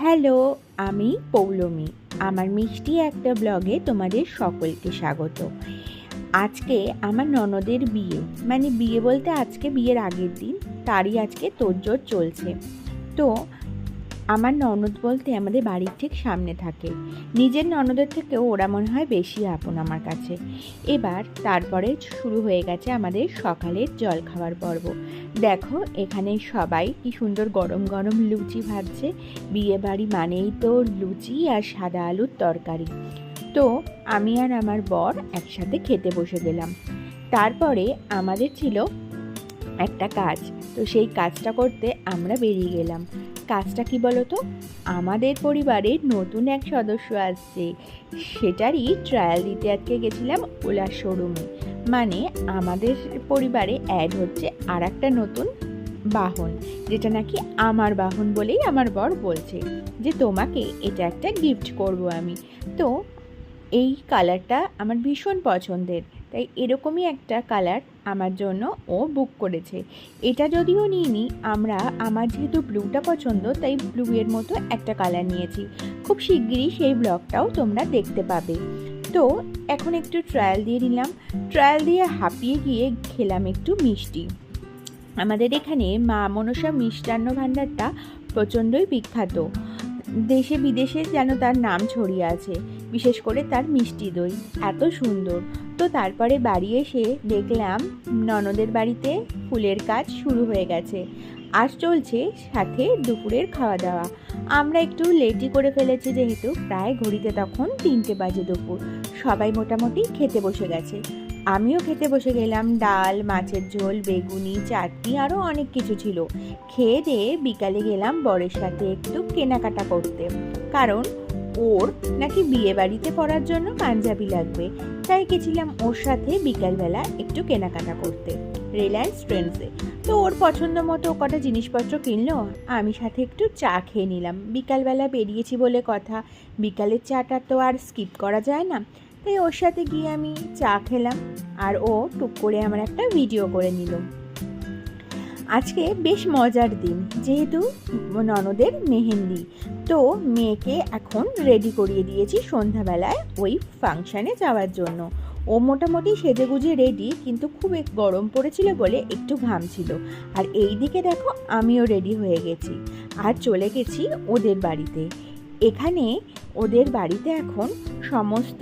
Hello, আমি পৌলমি। আমার মিষ্টি একটা ব্লগে তোমাদের সকলকে স্বাগত। আজকে আমার ননদের বিয়ে। মানে বিয়ে বলতে আজকে বিয়ের আগের দিন, তারই আজকে তোড়জোড় চলছে। তো আমার ননদ বলতে আমাদের বাড়ির ঠিক সামনে থাকে। নিজের ননদের থেকেও ওরা মনে হয় বেশি আপন আমার কাছে। এবার তারপরে শুরু হয়ে গেছে আমাদের সকালের জল খাওয়ার পর্ব। দেখো, এখানে সবাই কি সুন্দর গরম গরম লুচি ভাজছে। বিয়ে বাড়ি মানেই তো লুচি আর সাদা আলুর তরকারি। তো আমি আর আমার বর একসাথে খেতে বসে গেলাম। তারপরে আমাদের ছিল একটা কাজ। তো সেই কাজটা করতে আমরা বেরিয়ে গেলাম। কাজটা কি বলো তো আমাদের পরিবারের নতুন এক সদস্য আসছে। সেটারই ট্রায়াল দিতে আজকে গেছিলাম ওলা শোরুমে মানে আমাদের পরিবারে অ্যাড হচ্ছে আর একটা নতুন বাহন, যেটা নাকি আমার বাহন বলেই আমার বর বলছে যে, তোমাকে এটা একটা গিফট করব আমি। তো এই কালারটা আমার ভীষণ পছন্দের। তাই এরকমই একটা কালার আমার জন্য ও বুক করেছে। এটা যদিও নিইনি, আমরা, আমার যেহেতু ব্লুটা পছন্দ, তাই ব্লু এর মতো একটা কালার নিয়েছি। খুব শিগগিরই সেই ব্লগটাও তোমরা দেখতে পাবে। তো, এখন একটু ট্রায়াল দিয়ে নিলাম। ট্রায়াল দিয়ে হাঁপিয়ে গিয়ে খেলাম একটু মিষ্টি। আমাদের এখানে মা মনসা মিষ্টান্ন ভাণ্ডারটা প্রচণ্ডই বিখ্যাত। দেশে বিদেশে যেন তার নাম ছড়িয়ে আছে, বিশেষ করে তার মিষ্টি দই। এত সুন্দর। তো তারপরে বাড়ি এসে দেখলাম ননদের বাড়িতে ফুলের কাজ শুরু হয়ে গেছে। আজ চলছে সাথে দুপুরের খাওয়া দাওয়া আমরা একটু লেটই করে ফেলেছি যেহেতু প্রায় ঘড়িতে তখন তিনটে বাজে দুপুর। সবাই মোটামুটি খেতে বসে গেছে। আমিও খেতে বসে গেলাম। ডাল, মাছের ঝোল, বেগুনি, চাটনি আরও অনেক কিছু ছিল। খেয়ে দিয়ে বিকালে গেলাম বরের সাথে একটু কেনাকাটা করতে। কারণ ওর নাকি বিয়ে বাড়িতে পড়ার জন্য পাঞ্জাবি লাগবে। তাই গেছিলাম ওর সাথে বিকালবেলা একটু কেনাকাটা করতে রিলায়েন্স ট্রেন্ডসে তো ওর পছন্দ মতো কটা জিনিসপত্র কিনলো, আমি সাথে একটু চা খেয়ে নিলাম। বিকালবেলা বেরিয়েছি বলে কথা বিকালের চাটা তো আর স্কিপ করা যায় না। তাই ওর সাথে গিয়ে আমি চা খেলাম, আর ও টুক করে আমার একটা ভিডিও করে নিল। আজকে বেশ মজার দিন, যেহেতু ননদের মেহেন্দি। তো মেয়েকে এখন রেডি করিয়ে দিয়েছি সন্ধ্যাবেলায় ওই ফাংশানে যাওয়ার জন্য। ও মোটামুটি সেজেগুজে রেডি কিন্তু খুব গরম পড়েছিল বলে একটু ঘামছিল আর এই দিকে দেখো আমিও রেডি হয়ে গেছি। আর চলে গেছি ওদের বাড়িতে। এখানে ওদের বাড়িতে এখন সমস্ত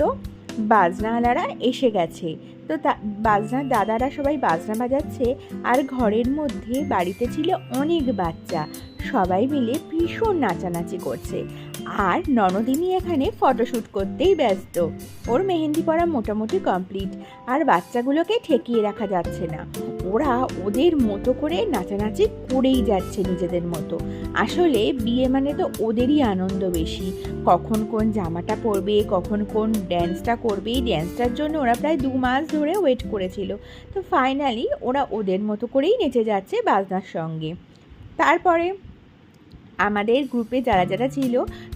বাজনাওয়ালারা এসে গেছে। তো বাজনার দাদারা সবাই বাজনা বাজাচ্ছে আর ঘরের মধ্যে বাড়িতে ছিল অনেক বাচ্চা। সবাই মিলে ভীষণ নাচানাচি করছে। আর ননদিনী এখানে ফটোশ্যুট করতেই ব্যস্ত। ওর মেহেন্দি পরা মোটামুটি কমপ্লিট। আর বাচ্চাগুলোকে ঠেকিয়ে রাখা যাচ্ছে না। ওরা ওদের মতো করে নাচানাচি করেই যাচ্ছে নিজেদের মতো। আসলে বিয়ে মানে তো ওদেরই আনন্দ বেশি। কখন কোন জামাটা পরবে, কখন কোন ড্যান্সটা করবে, এই ড্যান্সটার জন্য ওরা প্রায় দু মাস ধরে ওয়েট করেছিল। তো ফাইনালি ওরা ওদের মতো করেই নেচে যাচ্ছে বাজনার সঙ্গে। তারপরে আমাদের গ্রুপে যারা যারা ছিল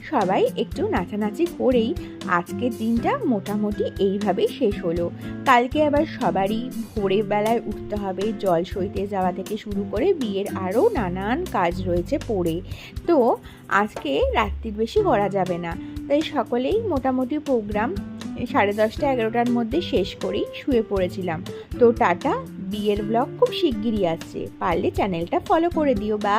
সবাই একটু নাচানাচি করেই আজকের দিনটা মোটামুটি এইভাবেই শেষ হলো। কালকে আবার সবারই ভোরের বেলায় উঠতে হবে, জল সইতে যাওয়া থেকে শুরু করে বিয়ের আরও নানান কাজ রয়েছে পড়ে। তো আজকে রাত্রির বেশি করা যাবে না। তাই সকলেই মোটামুটি প্রোগ্রাম সাড়ে দশটা এগারোটার মধ্যে শেষ করেই শুয়ে পড়েছিলাম। তো টাটা, বিয়ের ব্লগ খুব শিগগিরই আসছে। পারলে চ্যানেলটা ফলো করে দিও, বা